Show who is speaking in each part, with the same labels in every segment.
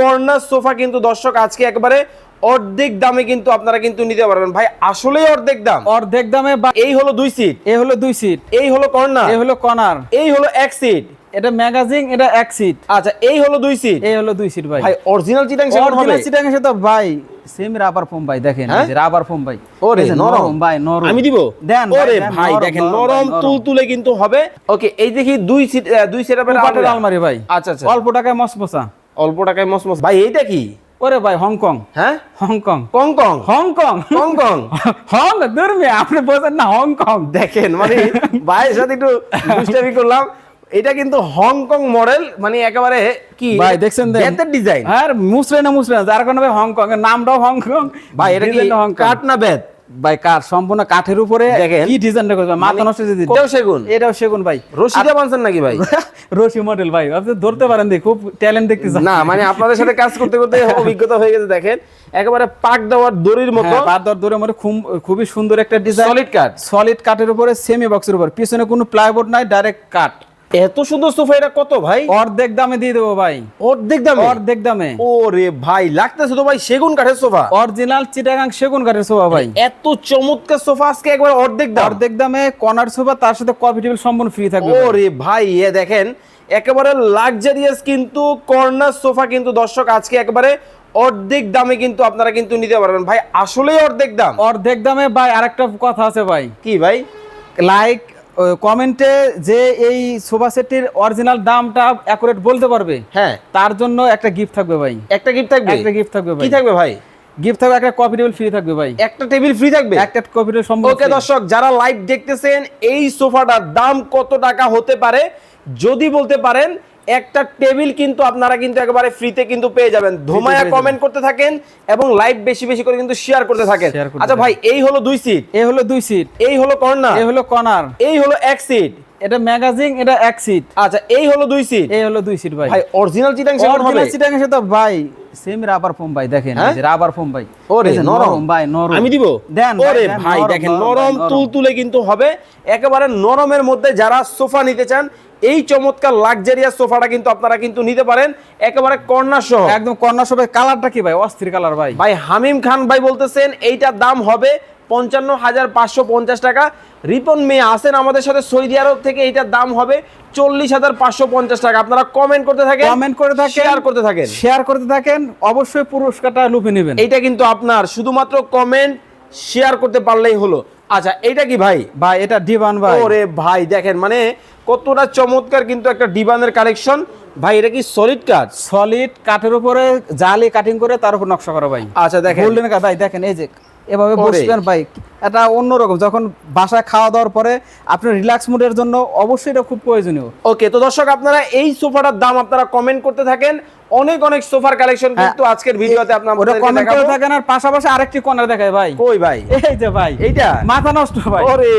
Speaker 1: Corner sofa কিন্তু দর্শক আজকে একবারে অর্ধেক দামে কিন্তু আপনারা কিন্তু নিতে পারবেন। ভাই আসলেই অর্ধেক দাম।
Speaker 2: অর্ধেক দামে
Speaker 1: এই হলো দুই সিট
Speaker 2: এই হলো দুই সিট
Speaker 1: এই হলো কর্নার।
Speaker 2: এ হলো কর্নার।
Speaker 1: এই হলো এক সিট
Speaker 2: এটা ম্যাগাজিন এটা এক সিট
Speaker 1: আচ্ছা এই হলো দুই সিট
Speaker 2: এই হলো দুই সিট ভাই।
Speaker 1: ভাই অরিজিনাল চিটাং হবে?
Speaker 2: অরিজিনাল চিটাং এসে তো ভাই সেম রাবার ফোম ভাই দেখেন
Speaker 1: হ্যাঁ?
Speaker 2: রাবার ফোম ভাই।
Speaker 1: ওরে
Speaker 2: এই
Speaker 1: নরম।
Speaker 2: ভাই নরম।
Speaker 1: আমি দিব?
Speaker 2: দেন
Speaker 1: ওরে ভাই দেখেন
Speaker 2: নরম,
Speaker 1: তুল তুলে কিন্তু হবে। ওকে এই দেখি দুই সিট দুই সেটআপের
Speaker 2: আলমারি ভাই।
Speaker 1: আচ্ছা আচ্ছা।
Speaker 2: অল্প টাকায় মসমসা
Speaker 1: অল্প টাকায় মসমস। ভাই এইটা কি?
Speaker 2: ওরে ভাই হংকং।
Speaker 1: হ্যাঁ?
Speaker 2: Hong Kong.
Speaker 1: Kong Kong
Speaker 2: Hong Kong.
Speaker 1: Kong Kong
Speaker 2: Hong দূরমে আপনি বোঝেন না হংকং।
Speaker 1: দেখেন মানে ভাইয়ের সাথে একটু দুষ্টামি করলাম। এটা কিন্তু হংকং মডেল মানে একেবারে কি?
Speaker 2: ভাই দেখছেন দেন।
Speaker 1: বেতের ডিজাইন
Speaker 2: আর মুসরে না মুসরে না যার কারণে ভাই হংকং এর নামটাও হংকং।
Speaker 1: ভাই এটা কি
Speaker 2: হংকং।
Speaker 1: না বেত?
Speaker 2: ভাই সম্পূর্ণ কাঠের উপরে কি ডিজাইনটা করবে? মাথা
Speaker 1: মানে
Speaker 2: নষ্ট যদি
Speaker 1: এটাও সেগুন?
Speaker 2: এটাও সেগুন ভাই।
Speaker 1: রশিদা বানছেন নাকি ভাই?
Speaker 2: রশি মডেল ভাই। আপনি ধরতে পারেন দেখি খুব ট্যালেন্ট দেখতে
Speaker 1: না মানে আপনাদের সাথে কাজ করতে করতে অভিজ্ঞতা হয়ে গেছে দেখেন। একেবারে পাক দেওয়ার দড়ির মতো।
Speaker 2: হ্যাঁ দর দূরে মধ্যে খুব- খুবই সুন্দর একটা ডিজাইন
Speaker 1: সলিড কাঠ
Speaker 2: সলিড কাঠের উপরে সেমি বক্সের উপর। পিছনে কোনো প্লাইবোর্ড নাই ডাইরেক্ট কাঠ
Speaker 1: এত সুন্দর সোফা এটা কত ভাই?
Speaker 2: অর্ধেক দামে দিয়ে দেবো ভাই।
Speaker 1: অর্ধেক দামে?
Speaker 2: অর্ধেক দামে।
Speaker 1: ওরে ভাই লাগতেছে তো ভাই সেগুন কাঠের সোফা
Speaker 2: অরিজিনাল চিটাগাং সেগুন কাঠের সোফা ভাই।
Speaker 1: এত চমৎকার সোফা আজকে একবার অর্ধেক দাম।
Speaker 2: অর্ধেক দামে কর্নার সোফা তার সাথে কফি টেবিল সম্পূর্ণ ফ্রি থাকবে।
Speaker 1: ওরে ভাই এ দেখেন একেবারে লাক্সারিয়াস কিন্তু কর্নার সোফা কিন্তু দর্শক আজকে একেবারে অর্ধেক দামে কিন্তু আপনারা কিন্তু নিতে পারবেন। ভাই আসলেই অর্ধেক দাম।
Speaker 2: অর্ধেক দামে ভাই আরেকটা কথা আছে ভাই।
Speaker 1: কি ভাই?
Speaker 2: লাইক কমেন্টে যে এই সোফা সেটটির অরিজিনাল দামটা অ্যাকুরেট বলতে পারবে
Speaker 1: হ্যাঁ।
Speaker 2: তার জন্য একটা গিফট থাকবে ভাই।
Speaker 1: একটা গিফট থাকবে?
Speaker 2: একটা গিফট থাকবে ভাই।
Speaker 1: কি থাকবে ভাই?
Speaker 2: গিফট থাকবে একটা কফি টেবিল ফ্রি থাকবে ভাই।
Speaker 1: একটা টেবিল ফ্রি থাকবে?
Speaker 2: একটা কফি টেবিল সম্ভব
Speaker 1: ওকে দর্শক যারা লাইভ দেখতেছেন এই সোফাটার দাম কত টাকা হতে পারে যদি বলতে পারেন একটা টেবিল কিন্তু আপনারা কিন্তু একেবারে ফ্রিতে কিন্তু পেয়ে যাবেন। ধোমায়া কমেন্ট করতে থাকেন এবং লাইভ বেশি বেশি করে কিন্তু শেয়ার করতে থাকেন। আচ্ছা ভাই এই হলো দুই সিট
Speaker 2: এ হলো দুই সিট
Speaker 1: এই হলো কর্নার
Speaker 2: এ হলো কর্নার
Speaker 1: এই হলো এক সিট
Speaker 2: এটা ম্যাগাজিন এটা এক সিট
Speaker 1: আচ্ছা এই হলো দুই সিট
Speaker 2: এই হলো দুই সিট ভাই।
Speaker 1: ভাই অরিজিনাল চিটাং সেগুন হবে।
Speaker 2: অরিজিনাল চিটাং এসে তো ভাই সেম রাবার ফোম ভাই দেখেন
Speaker 1: হ্যাঁ?
Speaker 2: রাবার ফোম ভাই।
Speaker 1: ওরে নরম।
Speaker 2: ভাই নরম।
Speaker 1: আমি দিব?
Speaker 2: দেন
Speaker 1: ওরে ভাই দেখেন
Speaker 2: নরম,
Speaker 1: নরম
Speaker 2: ভাই,
Speaker 1: তুল তুলে কিন্তু হবে। একেবারে নরমের মধ্যে যারা সোফা নিতে চান এই চমৎকার লাক্সারিয়াস সোফাটা কিন্তু আপনারা কিন্তু নিতে পারেন একেবারে কর্নার সহ।
Speaker 2: একদম কর্নার সবাই কালারটা কি ভাই? অস্থির কালার ভাই।
Speaker 1: ভাই হামিম খান ভাই বলতেছেন এইটার দাম হবে পঞ্চান্ন হাজার পাঁচশো পঞ্চাশ টাকা। রিপন মেয়ে আসেন আমাদের সাথে সৌদি আরব থেকে এইটার দাম হবে চল্লিশ হাজার পাঁচশো পঞ্চাশ টাকা। আপনারা কমেন্ট করতে থাকেন
Speaker 2: কমেন্ট করে থাকেন
Speaker 1: শেয়ার করতে থাকেন।
Speaker 2: শেয়ার করতে থাকেন অবশ্যই পুরস্কারটা লুপে নেবেন।
Speaker 1: এইটা কিন্তু আপনার শুধুমাত্র কমেন্ট শেয়ার করতে পারলেই হলো। আচ্ছা এটা কি ভাই?
Speaker 2: ভাই এটা ডিভান ভাই।
Speaker 1: ওরে ভাই দেখেন মানে কতটা চমৎকার কিন্তু একটা ডিবানের কালেকশন ভাই এটা কি সলিড কাজ
Speaker 2: সলিড কাঠের উপরে জালি কাটিং করে তার উপর নকশা করা ভাই।
Speaker 1: আচ্ছা দেখেন।
Speaker 2: গোল্ডেন কাঠ ভাই দেখেন এই যে এভাবে বসবেন ভাই। এটা অন্যরকম যখন বাসায় খাওয়া দাওয়ার পরে আপনার রিল্যাক্স মুডের জন্য অবশ্যই এটা খুব প্রয়োজনীয়।
Speaker 1: ওকে তো দর্শক আপনারা এই সোফাটার দাম আপনারা কমেন্ট করতে থাকেন। অনেক অনেক সোফার কালেকশন কিন্তু আজকের ভিডিওতে
Speaker 2: হ্যাঁ। ওটা কমেন্ট করে থাকেন আর পাশাপাশি আরেকটি কর্নার দেখায় ভাই।
Speaker 1: কই ভাই?
Speaker 2: এই যে ভাই
Speaker 1: এইটা?
Speaker 2: মাথা নষ্ট ভাই।
Speaker 1: ওরে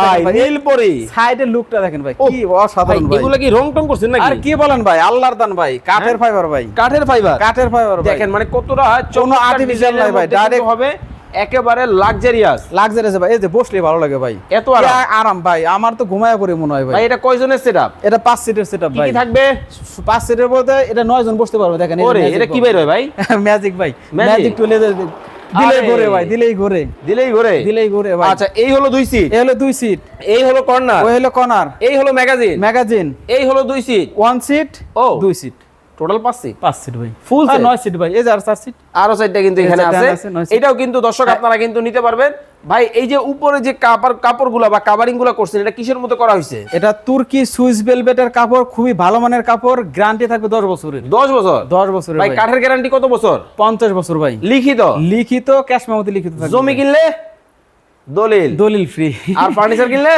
Speaker 1: ভাই নীল পরি
Speaker 2: সাইডের লুকটা দেখেন ভাই কি অসাধারণ ভাই
Speaker 1: এগুলো কি রং টং করছেন নাকি?
Speaker 2: আর কি বলেন ভাই আল্লাহর দান ভাই কাঠের ফাইবার ভাই।
Speaker 1: কাঠের ফাইবার
Speaker 2: কাঠের ফাইবার
Speaker 1: দেখেন মানে কতটা
Speaker 2: artificial নাই ভাই, ডাইরেক্ট
Speaker 1: হবে। একেবারে লাক্সারিয়াস
Speaker 2: লাক্সারিয়াস ভাই এই যে বসলে ভালো লাগে ভাই।
Speaker 1: এত আরাম।
Speaker 2: আরাম ভাই আমার তো ঘুমায় পড়ে মনে হয়
Speaker 1: ভাই। এটা কয়জনের সেটআপ
Speaker 2: এটা পাঁচ সিটের সেটআপ ভাই
Speaker 1: কি থাকবে?
Speaker 2: পাঁচ সিটের বলতে এটা নয় জন বসতে পারবে দেখেন
Speaker 1: ওরে এটা কি বের হয় ভাই?
Speaker 2: ম্যাজিক ভাই? ম্যাজিক টুলে দিলেই। ঘুরে ভাই দিলেই ঘুরে।
Speaker 1: দিলেই ঘুরে?
Speaker 2: দিলেই ঘুরে ভাই।
Speaker 1: আচ্ছা এই হলো দুই সিট
Speaker 2: এই হলো দুই সিট
Speaker 1: এই হলো কর্নার
Speaker 2: ওই হলো কর্নার
Speaker 1: এই হলো ম্যাগাজিন
Speaker 2: ম্যাগাজিন
Speaker 1: এই হলো দুই সিট
Speaker 2: ওয়ান সিট
Speaker 1: ও।
Speaker 2: দুই সিট
Speaker 1: টোটাল পাঁচ সিট
Speaker 2: পাঁচ সিট ভাই। আর নয় সিট ভাই। এই যে আর চার সিট
Speaker 1: আরও সাইডটা কিন্তু এখানে আছে। এটাও কিন্তু দর্শক
Speaker 2: হ্যাঁ।
Speaker 1: আপনারা কিন্তু নিতে পারবেন। ভাই এই যে উপরে যে কাপড় কাপড়গুলো বা কাভারিংগুলো করছেন এটা কিসের মতো করা হয়েছে?
Speaker 2: এটা তুর্কি সুইস বেলভেটের কাপড় খুবই ভালো মানের কাপড় গ্যারান্টি থাকবে দশ বছরের।
Speaker 1: দশ বছর?
Speaker 2: দশ বছরের
Speaker 1: ভাই কাঠের গ্যারান্টি কত বছর?
Speaker 2: পঞ্চাশ বছর ভাই।
Speaker 1: লিখিত?
Speaker 2: লিখিত ক্যাশ মেমোতে লিখিত থাকবে।
Speaker 1: জমি কিনলে? দলিল।
Speaker 2: দলিল ফ্রি
Speaker 1: আর ফার্নিচার কিনলে?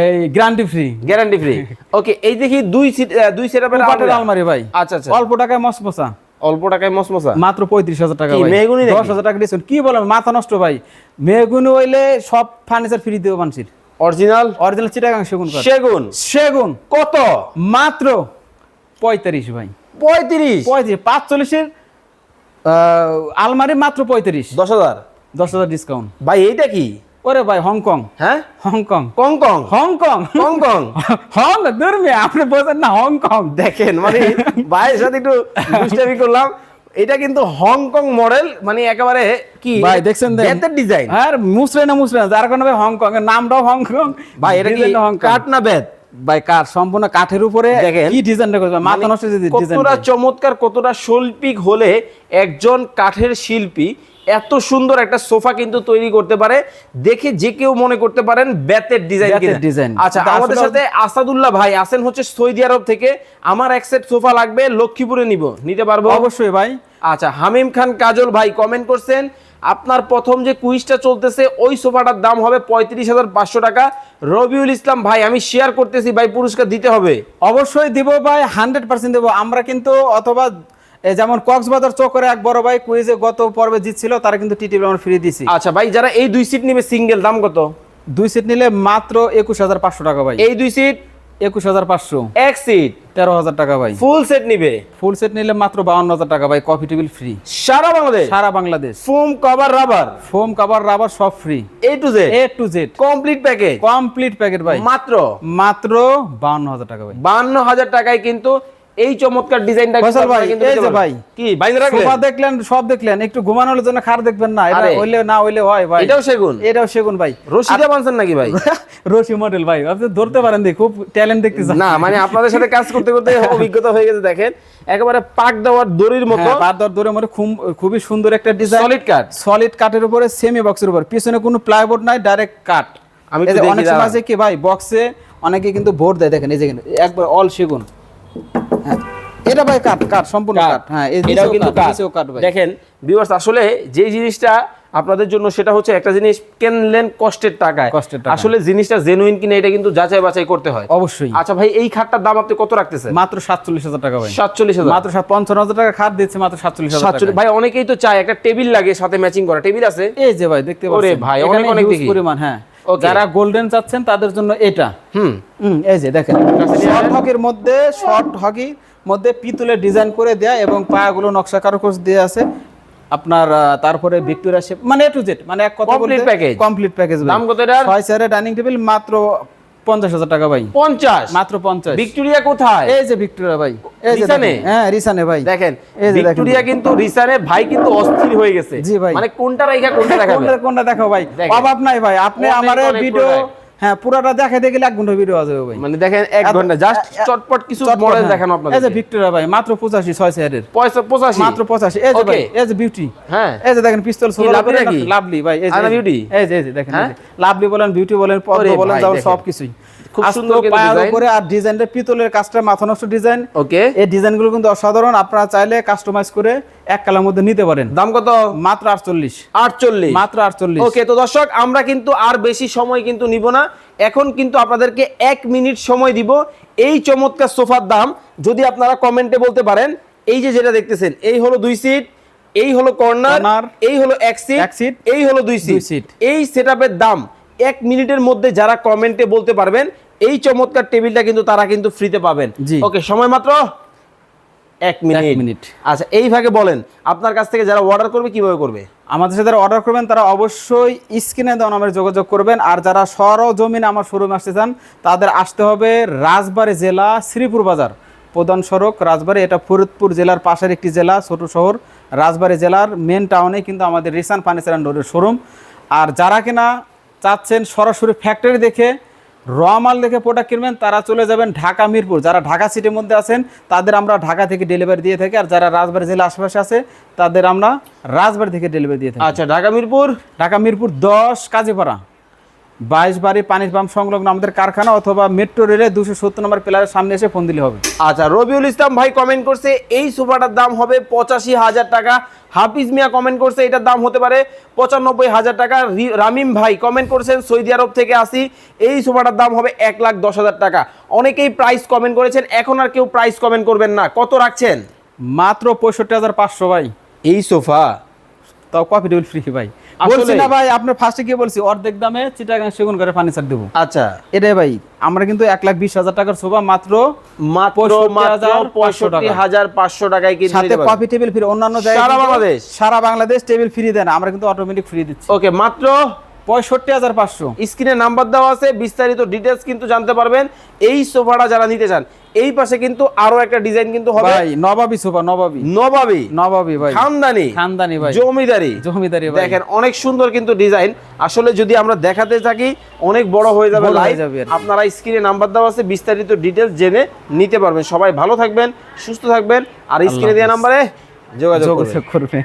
Speaker 2: এই guarantee free
Speaker 1: guarantee free okay এই দেখি দুই সিট দুই সেটআপের
Speaker 2: পাটের আলমারি। ভাই।
Speaker 1: আচ্ছা আচ্ছা।
Speaker 2: অল্প টাকায় মসমসা
Speaker 1: অল্প টাকায় মসমসা
Speaker 2: মাত্র পঁয়ত্রিশ হাজার টাকা
Speaker 1: মেহগনি?
Speaker 2: দশ হাজার টাকা ডিসকাউন্ট কি বলেন মাথা নষ্ট ভাই। মেহগুনি হইলে সব ফার্নিচার ফ্রি দেবো মানুষের
Speaker 1: অরিজিনাল
Speaker 2: অরিজিনাল চিটাগাং সেগুন।
Speaker 1: সেগুন?
Speaker 2: সেগুন।
Speaker 1: কত?
Speaker 2: মাত্র পঁয়তাল্লিশ ভাই।
Speaker 1: পঁয়ত্রিশ?
Speaker 2: পঁয়ত্রিশ পাঁচচল্লিশের আলমারি মাত্র পঁয়ত্রিশ।
Speaker 1: দশ হাজার?
Speaker 2: দশ হাজার ডিসকাউন্ট
Speaker 1: ভাই এইটা কি?
Speaker 2: ওরে ভাই হংকং
Speaker 1: হ্যাঁ?
Speaker 2: Hong Kong
Speaker 1: Kong Kong
Speaker 2: Hong Kong
Speaker 1: Kong Kong
Speaker 2: Hong আপনি বোঝেন না হংকং
Speaker 1: দেখেন মানে ভাইয়ের সাথে একটু দুষ্টামি করলাম। এটা কিন্তু হংকং মডেল মানে একেবারে কি?
Speaker 2: ভাই দেখছেন
Speaker 1: ডিজাইন
Speaker 2: আর মুসরে না মুসরে না যার কারণে হংকং এর নামটাও হংকং
Speaker 1: ভাই এটা কি
Speaker 2: হংকং
Speaker 1: কাঠ না বেত?
Speaker 2: ভাই কাঠ সম্পূর্ণ কাঠের উপরে কি ডিজাইনটা করবে মাথা নষ্ট যে ডিজাইন
Speaker 1: কতটা চমৎকার কতটা শৈল্পিক হলে একজন কাঠের শিল্পী এত সুন্দর একটা সোফা কিন্তু তৈরি করতে পারে। দেখে যে কেউ মনে করতে পারেন বেতের ডিজাইন
Speaker 2: design।
Speaker 1: আচ্ছা আমাদের সাথে আসাদুল্লাহ ভাই আছেন হচ্ছে সৌদি আরব থেকে। আমার এক সেট সোফা লাগবে লক্ষ্মীপুরে নিব। নিতে পারব?
Speaker 2: অবশ্যই ভাই।
Speaker 1: আচ্ছা হামিম খান কাজল ভাই কমেন্ট করছেন আপনার প্রথম যে কুইজটা চলতেছে ওই সোফাটার দাম হবে পঁয়ত্রিশ হাজার পাঁচশো টাকা। রবিউল ইসলাম ভাই আমি শেয়ার করতেছি ভাই পুরস্কার দিতে হবে।
Speaker 2: অবশ্যই দিব ভাই হান্ড্রেড পার্সেন্ট দেবো। আমরা কিন্তু অথবা যেমন কক্সবাজার চক্করে এক বড় ভাই কুইজে গত পর্বে জিতছিল তারা কিন্তু টি টিভি আমরা ফ্রি দিছি।
Speaker 1: আচ্ছা ভাই যারা এই দুই সিট নিবে সিঙ্গেল দাম কত?
Speaker 2: দুই সিট নিলে মাত্র একুশ হাজার পাঁচশো টাকা ভাই।
Speaker 1: এই দুই সিট
Speaker 2: একুশ হাজার পাঁচশো।
Speaker 1: এক সিট
Speaker 2: তেরো হাজার টাকা ভাই।
Speaker 1: ফুল সেট নিবে?
Speaker 2: ফুল সেট নিলে মাত্র বাউন্ন হাজার টাকা ভাই কফি টেবিল ফ্রি
Speaker 1: সারা বাংলাদেশ?
Speaker 2: সারা Bangladesh.
Speaker 1: Foam cover rubber
Speaker 2: foam cover rubber সব free
Speaker 1: A to Z
Speaker 2: A to Z
Speaker 1: complete package
Speaker 2: complete packet ভাই।
Speaker 1: মাত্র?
Speaker 2: মাত্র বাউন্ন হাজার টাকা ভাই।
Speaker 1: বান্ন হাজার টাকায় কিন্তু এই চমৎকার ডিজাইনটা
Speaker 2: ফয়সাল ভাই, এই যে ভাই।
Speaker 1: কি বাইরে রাখলেন?
Speaker 2: সোফা দেখলেন সব দেখলেন একটু ঘুমানোর জন্য খার দেখবেন না এটা হইলে না হইলে হয় ভাই।
Speaker 1: এটাও সেগুন?
Speaker 2: এটাও সেগুন ভাই।
Speaker 1: রশিদা বানছেন নাকি ভাই?
Speaker 2: রশি মডেল ভাই আপনি ধরতে পারেন দেখি খুব ট্যালেন্ট দেখতে
Speaker 1: না মানে আপনাদের সাথে কাজ করতে করতে অভিজ্ঞতা হয়ে গেছে দেখেন। একেবারে পাক দেওয়ার দড়ির মতো।
Speaker 2: হ্যাঁ, বারদর দূরে মধ্যে খুব- খুবই সুন্দর একটা ডিজাইন
Speaker 1: সলিড কাট
Speaker 2: সলিড কাঠের উপরে সেমি বক্সের উপর। পিছনে কোনো প্লাইবোর্ড নাই ডাইরেক্ট কাঠ
Speaker 1: আমি
Speaker 2: অনেক সময় আছে কি ভাই বক্সে অনেকে কিন্তু বোর্ড দেয় দেখেন এই যে একবার অল সেগুন। এটা ভাই কাঠ কাঠ সম্পূর্ণ কাঠ হ্যাঁ
Speaker 1: এটাও কিন্তু
Speaker 2: ভাই।
Speaker 1: দেখেন ভিউয়ার্স আসলে যে জিনিসটা আপনাদের জন্য সেটা হচ্ছে একটা জিনিস কিনলেন কষ্টের টাকায়। আসলে জিনিসটা জেনুইন কিনা এটা কিন্তু যাচাই বাছাই করতে হয়।
Speaker 2: অবশ্যই।
Speaker 1: আচ্ছা ভাই এই খাটটার দাম আপনি কত রাখতেছেন?
Speaker 2: মাত্র সাতচল্লিশ হাজার টাকা ভাই।
Speaker 1: সাতচল্লিশ হাজার।
Speaker 2: মাত্র পঞ্চান্ন হাজার টাকা খাট দিচ্ছে মাত্র সাতচল্লিশ হাজার
Speaker 1: ভাই অনেকেই তো চায় একটা টেবিল লাগে সাথে ম্যাচিং করা। টেবিল আছে?
Speaker 2: এই যে ভাই দেখতে পাচ্ছেন।
Speaker 1: ভাই, অনেক অনেক
Speaker 2: পরিমাণ হ্যাঁ. যারা গোল্ডেন চাচ্ছেন তাদের জন্য এটা।
Speaker 1: হুম।
Speaker 2: এই যে দেখেন। শর্ট হকির মধ্যে শর্ট হকির মধ্যে পিতলের ডিজাইন করে দেয়া এবং পায়াগুলো নকশা কারুকাজ দিয়ে আছে। আপনার তারপরে ভিক্টোরিয়া শেপ মানে এ টু জেড মানে এক কথা
Speaker 1: কমপ্লিট প্যাকেজ
Speaker 2: কমপ্লিট প্যাকেজ
Speaker 1: দাম কত এটা
Speaker 2: ছয় চেয়ারের ডাইনিং টেবিল মাত্র পঞ্চাশ হাজার টাকা ভাই
Speaker 1: পঞ্চাশ
Speaker 2: মাত্র পঞ্চাশ
Speaker 1: ভিক্টোরিয়া কোথায়
Speaker 2: এই যে ভিক্টোরিয়া ভাই
Speaker 1: রিসানে?
Speaker 2: হ্যাঁ রিসানে ভাই
Speaker 1: দেখেন। ভিক্টোরিয়া কিন্তু রিসানে ভাই কিন্তু অস্থির হয়ে গেছে
Speaker 2: জি ভাই।
Speaker 1: মানে কোনটা রাইখা কোনটা দেখাবে
Speaker 2: কোনটা কোনটা দেখো ভাই। অভাব নাই ভাই আপনি আমার ভিডিও। হ্যাঁ পুরাটা দেখাতে গেলে এক ঘণ্টা ভিডিও আছে ভাই।
Speaker 1: মানে দেখেন এক ঘণ্টা জাস্ট চটপট কিছু মডেল
Speaker 2: হ্যাঁ।
Speaker 1: আপনাদের
Speaker 2: এই যে ভিক্টোরিয়া ভাই মাত্র পঁচাশি ছয় চেয়ারের
Speaker 1: পয়সা পঁচাশি?
Speaker 2: মাত্র পঁচাশি। এই যে ভাই. এই যে বিউটি
Speaker 1: হ্যাঁ।
Speaker 2: এই যে দেখেন পিস্তল
Speaker 1: নাকি?
Speaker 2: লাভলি ভাই এই যে
Speaker 1: আনা
Speaker 2: এই যে, এই যে দেখেন
Speaker 1: হ্যাঁ?
Speaker 2: লাভলি বলেন বিউটি বলেন পদ্ম বলেন যাও সব কিছুই
Speaker 1: খুব সুন্দর কিন্তু
Speaker 2: উপরে আর ডিজাইনটা পিতলের কাজটা মাথা নষ্ট ডিজাইন।
Speaker 1: ওকে
Speaker 2: এই ডিজাইনগুলো কিন্তু অসাধারণ। আপনারা চাইলে কাস্টমাইজ করে এক কালার মধ্যে নিতে পারেন।
Speaker 1: দাম কত?
Speaker 2: মাত্র আটচল্লিশ।
Speaker 1: আটচল্লিশ।
Speaker 2: মাত্র আটচল্লিশ।
Speaker 1: ওকে তো দর্শক আমরা কিন্তু আর বেশি সময় কিন্তু নিব না। এখন কিন্তু আপনাদেরকে এক মিনিট সময় দিব। এই চমৎকার সোফার দাম যদি আপনারা কমেন্টে বলতে পারেন এই যে যেটা দেখতেছেন এই হলো দুই সিট এই হলো কর্নার এই হলো এক সিট এই হলো দুই সিট। এই সেটআপের দাম এক মিনিটের মধ্যে যারা কমেন্টে বলতে পারবেন এই চমৎকার টেবিলটা কিন্তু তারা কিন্তু ফ্রিতে পাবেন। ওকে সময় মাত্র এক মিনিট।
Speaker 2: মিনিট।
Speaker 1: আচ্ছা এই ভাগে বলেন আপনার কাছ থেকে যারা অর্ডার করবে কীভাবে করবে?
Speaker 2: আমাদের সাথে যারা অর্ডার করবেন তারা অবশ্যই স্ক্রিনে দেওয়া নাম্বারে যোগাযোগ করবেন। আর যারা সরজমিন আমার শোরুমে আসতে চান তাদের আসতে হবে রাজবাড়ী জেলা শ্রীপুর বাজার। প্রধান সড়ক রাজবাড়ী এটা ফরিদপুর জেলার পাশের একটি জেলা ছোট শহর। রাজবাড়ী জেলার মেন টাউনে কিন্তু আমাদের রিসান ফার্নিচার অ্যান্ড ডোরের শোরুম আর যারা কিনা চাচ্ছেন সরাসরি ফ্যাক্টরি দেখে র মাল দেখে প্রোডাক্ট কিনবেন তারা চলে যাবেন ঢাকা মিরপুর। যারা ঢাকা সিটির মধ্যে আছেন তাদের আমরা ঢাকা থেকে ডেলিভারি দিয়ে থাকি। আর যারা রাজবাড়ি জেলা আশেপাশে আছে তাদের আমরা রাজবাড়ি থেকে ডেলিভারি দিয়ে থাকি।
Speaker 1: আচ্ছা ঢাকা মিরপুর?
Speaker 2: ঢাকা মিরপুর দশ কাজীপাড়া। বাইশ বাড়ি পানির পাম্প সংলগ্ন আমাদের কারখানা অথবা মেট্রো রেলে দুশো সত্তর নম্বর পিলারের সামনে এসে ফোন দিলে হবে।
Speaker 1: আচ্ছা রবিউল ইসলাম ভাই কমেন্ট করছে এই সোফাটার দাম হবে পঁচাশি হাজার টাকা। হাফিজ মিয়া কমেন্ট করছে এটার দাম হতে পারে পঁচানব্বই হাজার টাকা। রামিম ভাই কমেন্ট করছেন সৌদি আরব থেকে আসি এই সোফাটার দাম হবে এক লাখ দশ হাজার টাকা। অনেকেই প্রাইস কমেন্ট করেছেন এখন আর কেউ প্রাইস কমেন্ট করবেন না। কত রাখছেন?
Speaker 2: মাত্র পঁয়ষট্টি হাজার পাঁচশো ভাই।
Speaker 1: এই সোফা?
Speaker 2: তাও টেবিল ফ্রি ভাই। বলছি না ভাই আপনার ফার্স্টে বলছি অর্ধেক দামে চিটাগাং সেগুন করে ফার্নিচার দেবো।
Speaker 1: আচ্ছা।
Speaker 2: এটাই ভাই আমরা কিন্তু এক লাখ বিশ হাজার টাকার সোফা মাত্র
Speaker 1: মাত্র মাত্র
Speaker 2: 65,500
Speaker 1: পঁয়ষট্টি
Speaker 2: টাকা।
Speaker 1: হাজার পাঁচশো টাকায় কিনতে
Speaker 2: সাথে কফি টেবিল ফ্রি অন্যান্য জায়গায়
Speaker 1: সারা বাংলাদেশ?
Speaker 2: সারা বাংলাদেশ টেবিল ফ্রি দেন আমরা কিন্তু অটোমেটিক ফ্রি দিচ্ছি।
Speaker 1: ওকে মাত্র
Speaker 2: পঁয়ষট্টি হাজার পাঁচশো।
Speaker 1: স্ক্রিনে নাম্বার দেওয়া আছে বিস্তারিত ডিটেলস কিন্তু জানতে পারবেন। এই সোফাটা যারা নিতে চান এই পাশে কিন্তু আরও একটা ডিজাইন কিন্তু হবে।
Speaker 2: ভাই নবাবি সোফা নবাবি।
Speaker 1: নবাবী।
Speaker 2: নবাবি ভাই।
Speaker 1: খানদানি।
Speaker 2: খানদানি ভাই।
Speaker 1: জমিদারি।
Speaker 2: জমিদারি ভাই।
Speaker 1: দেখেন অনেক সুন্দর কিন্তু ডিজাইন আসলে যদি আমরা দেখাতে থাকি অনেক বড় হয়ে যাবে লাইভ। আপনারা স্ক্রিনে নাম্বার দেওয়া আছে বিস্তারিত ডিটেলস জেনে নিতে পারবেন। সবাই ভালো থাকবেন সুস্থ থাকবেন। আর স্ক্রিনে দেওয়া নাম্বারে
Speaker 2: যোগাযোগ করবেন।